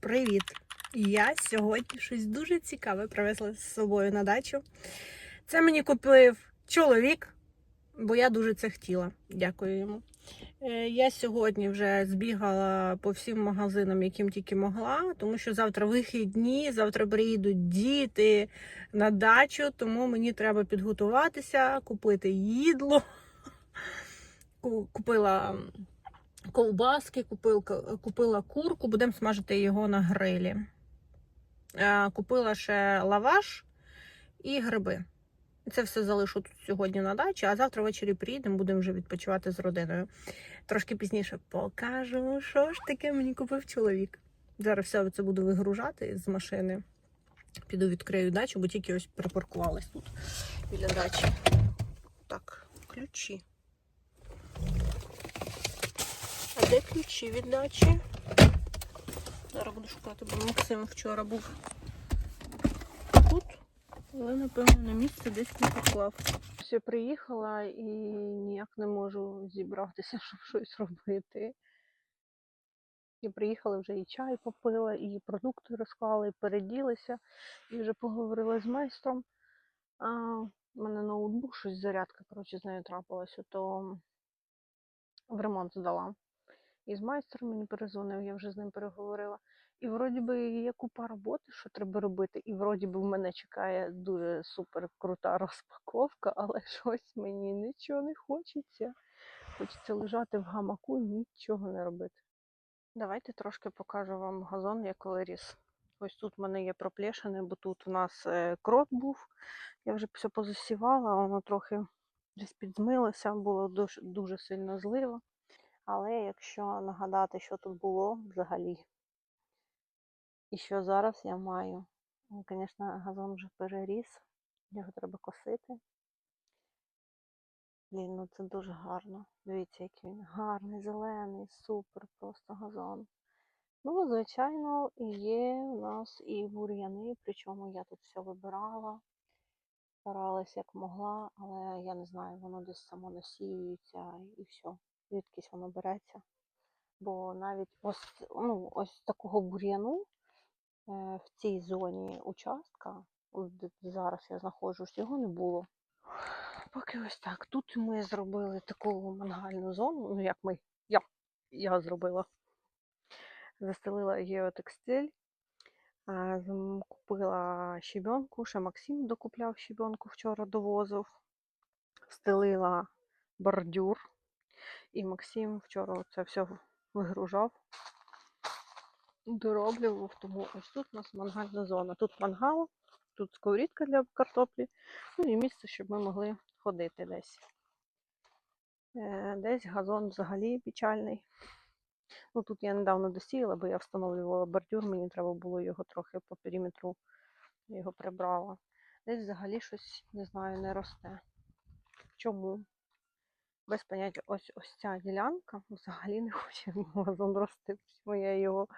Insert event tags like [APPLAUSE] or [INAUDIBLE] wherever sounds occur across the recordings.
Привіт! Я сьогодні щось дуже цікаве привезла з собою на дачу. Це мені купив чоловік, бо я дуже це хотіла. Дякую йому. Е, Я сьогодні вже збігала по всім магазинам, яким тільки могла, тому що завтра вихідні, завтра приїдуть діти на дачу, тому мені треба підготуватися, купити їдло. [LAUGHS] Купила ковбаски, купила, купила курку, будемо смажити його на грилі. Е, Купила ще лаваш і гриби. Це все залишу тут сьогодні на дачі, а завтра ввечері приїдемо, будемо вже відпочивати з родиною. Трошки пізніше покажу, що ж таке мені купив чоловік. Зараз все це буду вигружати з машини. Піду відкрию дачу, бо тільки ось припаркувалась тут біля дачі. Так, ключі. А де ключі від дачі? Зараз буду шукати, бо Максим вчора був тут, але напевно на місце десь не поклав. Все приїхала і ніяк не можу зібратися, [LAUGHS] щоб щось робити. І приїхала вже і чай попила, і продукти розклала, і переділася, і вже поговорила з майстром. А, у мене ноутбук, щось зарядка, коротше, з нею трапилася, то в ремонт здала. І з майстром мені перезвонив, я вже з ним переговорила. І вроді би є купа роботи, що треба робити, і вроді би в мене чекає дуже супер крута [LAUGHS] розпаковка, але щось мені нічого не хочеться. Хочеться лежати в гамаку і нічого не робити. Давайте трошки покажу вам газон, як коли ріс. Ось тут в мене є проплешини, бо тут у нас е, крот був. Я вже все позасівала, воно трохи десь підзмилося, було дуже, дуже сильно зливо. Але якщо нагадати, що тут було взагалі, і що зараз я маю, ну, звісно, газон вже переріс, його треба косити. Блін, ну це дуже гарно. Дивіться, який він гарний, зелений, супер, просто газон. Ну, звичайно, є у нас і бур'яни, причому я тут все вибирала, старалась як могла, але я не знаю, воно десь само насіюється і все, звідкись воно береться. Бо навіть ось, ну, ось такого бур'яну е, в цій зоні участка, де зараз я знаходжусь, його не було. Поки ось так. Тут ми зробили таку мангальну зону, ну як ми, я, я зробила. Застелила геотекстиль, купила щебенку, ще Максим докупляв щебенку, вчора довозив, стелила бордюр, і Максим вчора це все вигружав, дороблював, тому ось тут у нас мангальна зона. Тут мангал, тут сковорідка для картоплі, ну і місце, щоб ми могли ходити десь. Е, Десь газон взагалі печальний. Ну, тут я недавно досіяла, бо я встановлювала бордюр, мені треба було його трохи по периметру його прибрала. Десь взагалі щось, не знаю, не росте. Чому? Без поняття, ось ось ця ділянка взагалі не [LAUGHS] хоче газон рости. Я його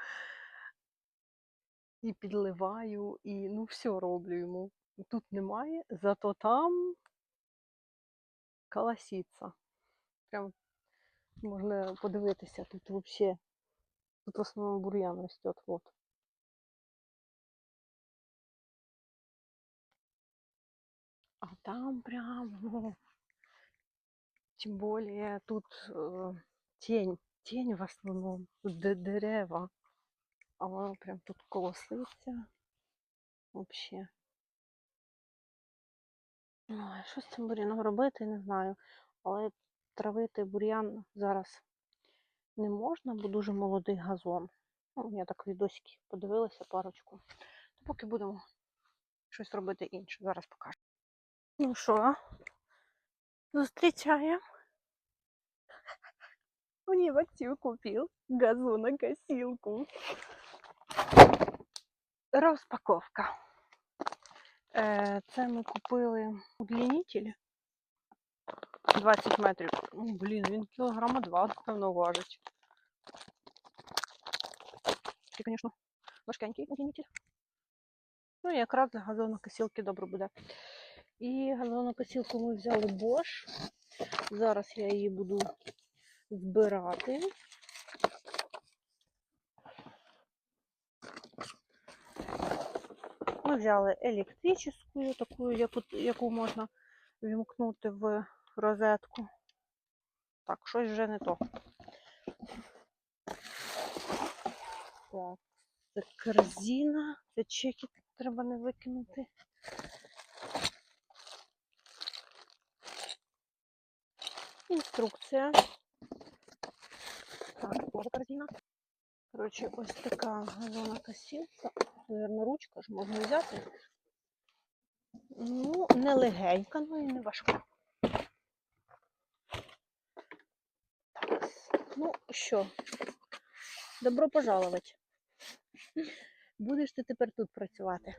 і підливаю, і ну все роблю йому. Тут немає, зато там колоситься. Прям можна подивитися, тут взагалі. Тут в основному бур'ян растет, вот. А там прям, ну, тем более тут э, тень, тень в основном, тут де- дерева. А воно прям тут колоситься. Вообще. Ой, що з цим бур'яном робити, не знаю. Але травити бур'ян зараз не можна, бо дуже молодий газон. Ну, я так відосики подивилася парочку. То поки будемо щось робити інше. Зараз покажу. Ну що, зустрічаємо. Мені Максим купив газонокосилку. Розпаковка. Е, Це ми купили удлінитель 20 метрів. Ну, блін, він кілограма два, напевно, важить. І, звісно, важкенький удлінитель. Ну, якраз для газонокосілки добре буде. І газонокосілку ми взяли Bosch. Зараз я її буду збирати. Ми взяли електричну, таку, яку, яку можна вімкнути в розетку. Так, щось вже не то. Так, це корзина, це чеки треба не викинути. Інструкція. Так, тоже корзина. Коротше, ось така газонокосілка. Наверно, ручка ж можна взяти. Ну, не легенька, ну і не важка. Так, ну що, добро пожаловать. Будеш ти тепер тут працювати.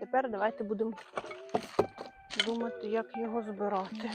Тепер давайте будемо думати, як його збирати.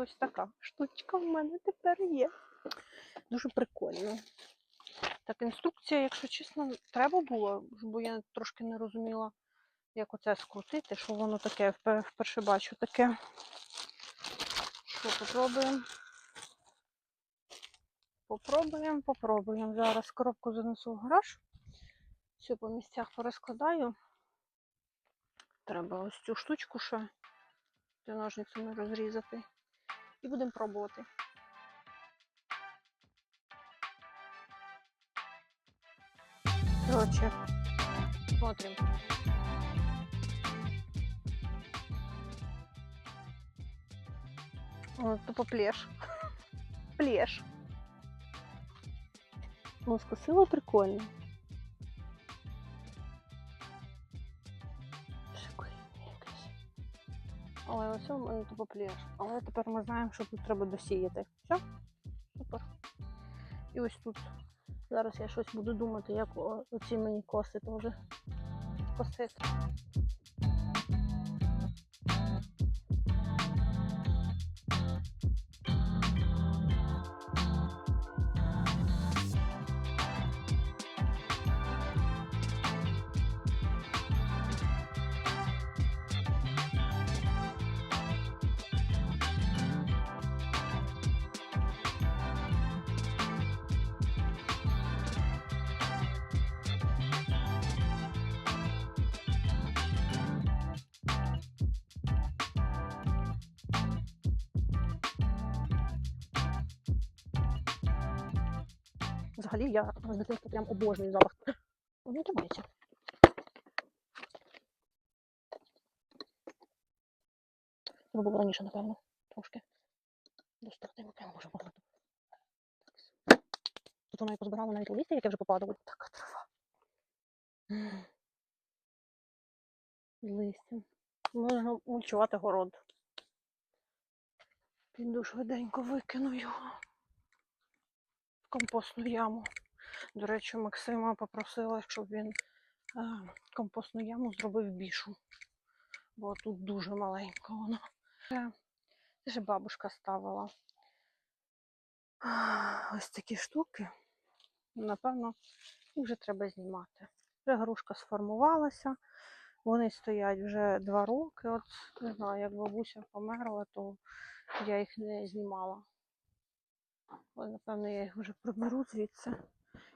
Ось така штучка в мене тепер є. Дуже прикольно. Так, інструкція, якщо чесно, треба було, бо я трошки не розуміла, як оце скрутити, що воно таке, вперше бачу таке. Що, попробуємо? Попробуємо, попробуємо. Зараз коробку занесу в гараж. Все по місцях порозкладаю. Треба ось цю штучку ще ножницями розрізати. І будемо пробувати. Короче, смотрим. О, тупо плеш. [LAUGHS] Плеш. Ну, скосила прикольно. Але ось у мене тупо пляж. Але тепер ми знаємо, що тут треба досіяти. Все? Супер. І ось тут. Зараз я щось буду думати, як оці мені коси теж косити. Взагалі я з дитинства прям обожнюю запах. Воно тримається. Треба було раніше, напевно, трошки достати. Ми прямо можемо поглянути. Тут вона і позбирала навіть листя, яке вже попадало. Така трава. Листям. Можна мульчувати город. Піду швиденько викину його компостну яму. До речі, Максима попросила, щоб він е, компостну яму зробив більшу. Бо тут дуже маленько вона. Це, це ж бабушка ставила. Ось такі штуки. Напевно, їх вже треба знімати. Вже грушка сформувалася. Вони стоять вже два роки. От не знаю, як бабуся померла, то я їх не знімала. Але, напевно, я їх вже приберу звідси.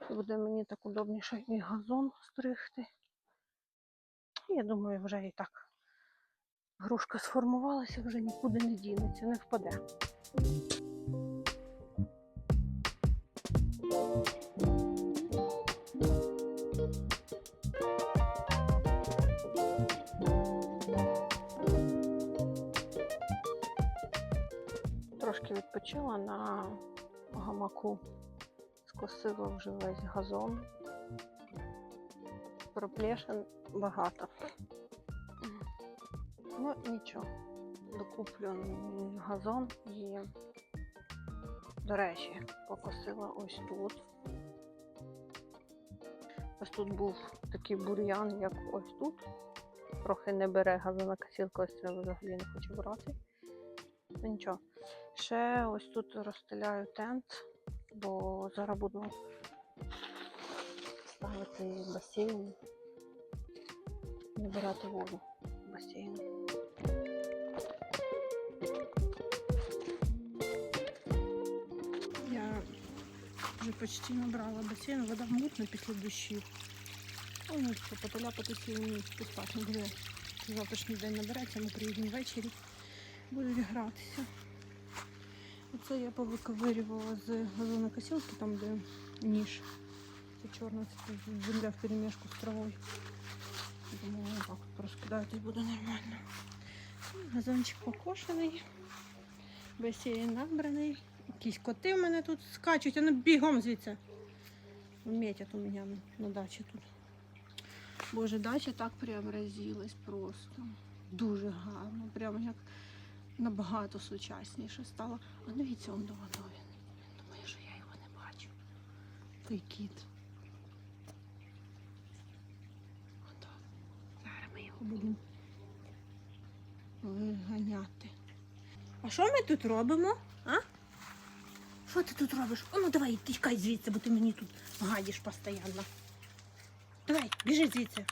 І буде мені так удобніше і газон стригти. Я думаю, вже і так грушка сформувалася, вже нікуди не дінеться, не впаде. Трошки відпочила на гамаку. Скосила вже весь газон. Проплешин багато. Ну, нічого. докуплю газон і, до речі, покосила ось тут. Ось тут був такий бур'ян, як ось тут. Трохи не бере газонокосілка, ось це взагалі не хочу брати. Ну нічого. Ще ось тут розстеляю тент, бо зараз буду ставити басейн, набирати воду в басейн. Я вже почти набрала басейн, вода мутна після дощів. Ну, ну, що потеряпатися і не буде. Завтрашній день набереться, ми приїдемо ввечері, будуть гратися. Оце я повиковирювала з газонокосілки, там де ніж. Це чорна це земля в перемішку з травою. Думаю, так порозкидати буде нормально. Газончик покошений, басейн набраний. Якісь коти в мене тут скачуть, ну бігом звідси. Метять у мене на дачі тут. Боже, дача так преобразилась просто. Дуже гарно. Прямо як набагато сучасніше стало. А дивіться, он до водою. Він думає, що я його не бачу. Той кіт. Ото. Зараз ми його будемо виганяти. А що ми тут робимо? А? Що ти тут робиш? О, ну давай, тікай звідси, бо ти мені тут гадиш постійно. Давай, біжи звідси.